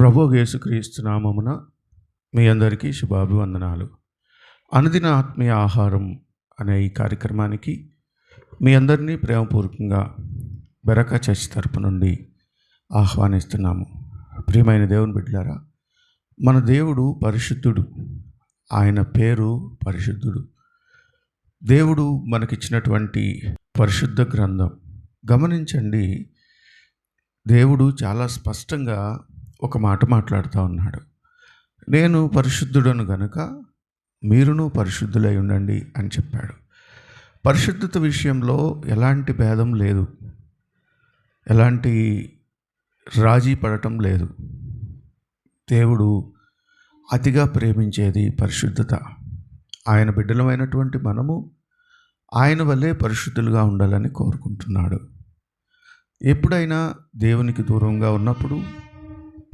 ప్రభు యేసుక్రీస్తు నామమున మీ అందరికీ శుభాభివందనాలు. అనుదిన ఆత్మీయ ఆహారం అనే ఈ కార్యక్రమానికి మీ అందరినీ ప్రేమపూర్వకంగా బెరక చర్చ్ తరపు నుండి ఆహ్వానిస్తున్నాము. ప్రియమైన దేవుని బిడ్డలారా మన దేవుడు పరిశుద్ధుడు. ఆయన పేరు పరిశుద్ధుడు. దేవుడు మనకిచ్చినటువంటి పరిశుద్ధ గ్రంథం. గమనించండి దేవుడు చాలా స్పష్టంగా ఒక మాట మాట్లాడుతూ ఉన్నాడు. నేను పరిశుద్ధుడను గనుక మీరును పరిశుద్ధులై ఉండండి అని చెప్పాడు. పరిశుద్ధత విషయంలో ఎలాంటి భేదం లేదు. ఎలాంటి రాజీ పడటం లేదు. దేవుడు అతిగా ప్రేమించేది పరిశుద్ధత. ఆయన బిడ్డలమైనటువంటి మనము ఆయన వల్లే పరిశుద్ధులుగా ఉండాలని కోరుకుంటున్నాడు. ఎప్పుడైనా దేవునికి దూరంగా ఉన్నప్పుడు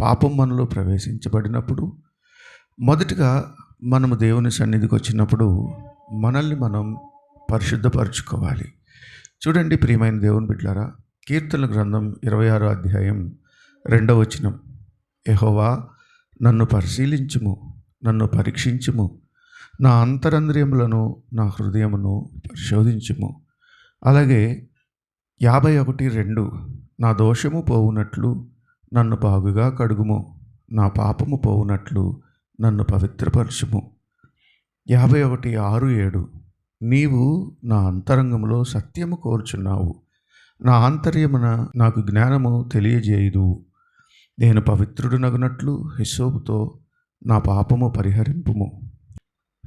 పాపం మనలో ప్రవేశించబడినప్పుడు మొదటిగా మనము దేవుని సన్నిధికి వచ్చినప్పుడు మనల్ని మనం పరిశుద్ధపరచుకోవాలి. చూడండి ప్రియమైన దేవుని బిడ్డారా కీర్తన గ్రంథం ఇరవై ఆరో అధ్యాయం రెండవ వచనం. ఎహోవా నన్ను పరిశీలించుము నన్ను పరీక్షించుము నా అంతరంద్రియములను నా హృదయమును పరిశోధించుము. అలాగే యాభై ఒకటి రెండు నా దోషము పోవునట్లు నన్ను బాగుగా కడుగుము. నా పాపము పోవునట్లు నన్ను పవిత్రపరచుము. యాభై ఒకటి ఆరు ఏడు. నీవు నా అంతరంగంలో సత్యము కోరుచున్నావు. నా ఆంతర్యమున నాకు జ్ఞానము తెలియజేయదు. నేను పవిత్రుడునగునట్లు హిస్సోపుతో నా పాపము పరిహరింపుము.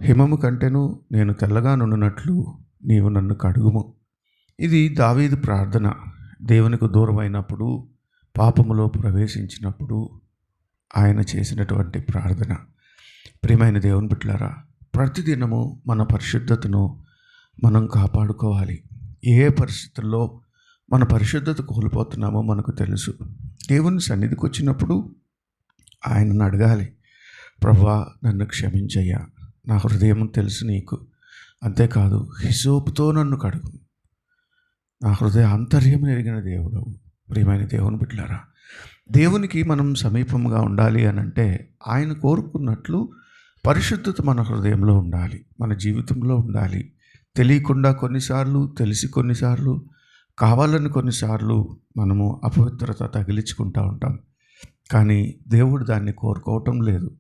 హిమము కంటేను నేను తెల్లగా నుండినట్లు నీవు నన్ను కడుగుము. ఇది దావీదు ప్రార్థన. దేవునికి దూరమైనప్పుడు పాపములో ప్రవేశించినప్పుడు ఆయన చేసినటువంటి ప్రార్థన. ప్రియమైన దేవుని బిడ్డలారా ప్రతిదినము మన పరిశుద్ధతను మనం కాపాడుకోవాలి. ఏ పరిస్థితుల్లో మన పరిశుద్ధత కోల్పోతున్నామో మనకు తెలుసు. దేవుని సన్నిధికి వచ్చినప్పుడు ఆయనను అడగాలి. ప్రభా నన్ను క్షమించయ్యా. నా హృదయం తెలుసు నీకు. అంతేకాదు హిసోపుతో నన్ను కడుగు. నా హృదయ అంతర్యం ఎరిగిన దేవుడు ప్రియమైన దేవుని బిడ్డలారా దేవునికి మనం సమీపంగా ఉండాలి అని అంటే ఆయన కోరుకున్నట్లు పరిశుద్ధత మన హృదయంలో ఉండాలి మన జీవితంలో ఉండాలి. తెలియకుండా కొన్నిసార్లు తెలిసి కొన్నిసార్లు కావాలని కొన్నిసార్లు మనము అపవిత్రత తగిలించుకుంటూ ఉంటాం. కానీ దేవుడు దాన్ని కోరుకోవటం లేదు.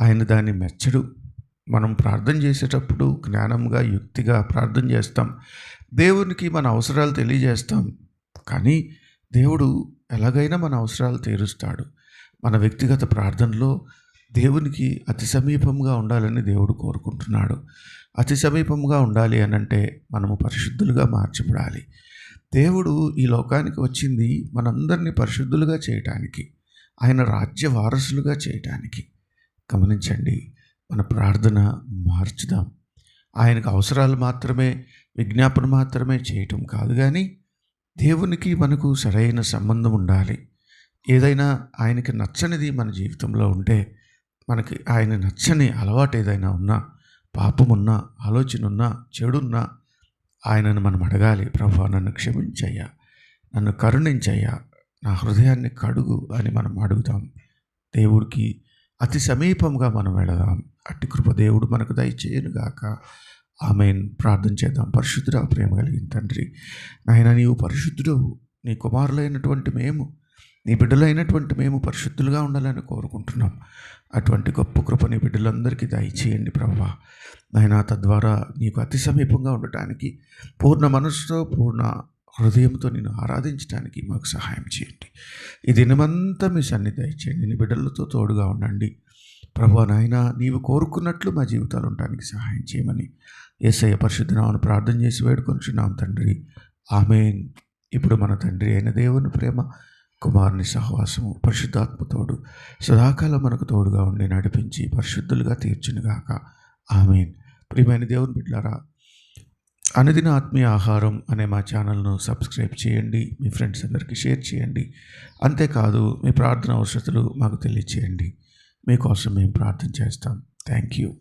ఆయన దాన్ని మెచ్చడు. మనం ప్రార్థన చేసేటప్పుడు జ్ఞానంగా యుక్తిగా ప్రార్థన చేస్తాం. దేవునికి మన అవసరాలు తెలియజేస్తాం. కానీ దేవుడు ఎలాగైనా మన అవసరాలు తీరుస్తాడు. మన వ్యక్తిగత ప్రార్థనలో దేవునికి అతి సమీపంగా ఉండాలని దేవుడు కోరుకుంటున్నాడు. అతి సమీపంగా ఉండాలి అని అంటే మనము పరిశుద్ధులుగా మార్చబడాలి. దేవుడు ఈ లోకానికి వచ్చింది మనందరినీ పరిశుద్ధులుగా చేయటానికి ఆయన రాజ్య వారసులుగా చేయటానికి. గమనించండి మన ప్రార్థన మార్చుదాం. ఆయనకు అవసరాలు మాత్రమే విజ్ఞాపన మాత్రమే చేయటం కాదు కానీ దేవునికి మనకు సరైన సంబంధం ఉండాలి. ఏదైనా ఆయనకి నచ్చనిది మన జీవితంలో ఉంటే మనకి ఆయన నచ్చని అలవాటు ఏదైనా ఉన్నా పాపమున్నా ఆలోచన ఉన్నా చెడున్నా ఆయనను మనం అడగాలి. ప్రభా నన్ను క్షమించయ్యా. నన్ను కరుణించయ్యా. నా హృదయాన్ని కడుగు అని మనం అడుగుతాం. దేవుడికి అతి సమీపంగా మనం వెళదాం. అట్టి కృప దేవుడు మనకు దయచేయనుగాక. ఆమెన్. ప్రార్థన చేద్దాం. పరిశుద్ధుడ ప్రేమ కలిగిన తండ్రి నాయన నీవు పరిశుద్ధుడు నీ కుమారులైనటువంటి మేము నీ బిడ్డలైనటువంటి మేము పరిశుద్ధులుగా ఉండాలని కోరుకుంటున్నాం. అటువంటి గొప్ప కృప నీ బిడ్డలందరికీ దయచేయండి ప్రభా. నాయన తద్వారా నీకు అతి సమీపంగా ఉండటానికి పూర్ణ మనసుతో పూర్ణ హృదయంతో నేను ఆరాధించడానికి మాకు సహాయం చేయండి. ఈ దినమంతా మీ సన్నిధి దయచేయండి నీ బిడ్డలతో తోడుగా ఉండండి. ప్రభా నాయన నీవు కోరుకున్నట్లు మా జీవితాలు ఉండడానికి సహాయం చేయమని ఏసయ్య పరిశుద్ధనామను ప్రార్థన చేసి వేడుకొంచున్నాం తండ్రి. ఆమెన్. ఇప్పుడు మన తండ్రి అయిన దేవుని ప్రేమ కుమారుని సహవాసము పరిశుద్ధాత్మతోడు సదాకాలం మనకు తోడుగా ఉండి నడిపించి పరిశుద్ధులుగా తీర్చునుగాక. ఆమెన్. ప్రియమైన దేవుని బిడ్డారా అనుదిన ఆత్మీయ ఆహారం అనే మా ఛానల్ను సబ్స్క్రైబ్ చేయండి మీ ఫ్రెండ్స్ అందరికీ షేర్ చేయండి. అంతేకాదు మీ ప్రార్థన అవసరతలు మాకు తెలియచేయండి. మీకోసం మేము ప్రార్థన చేస్తాం. Thank you.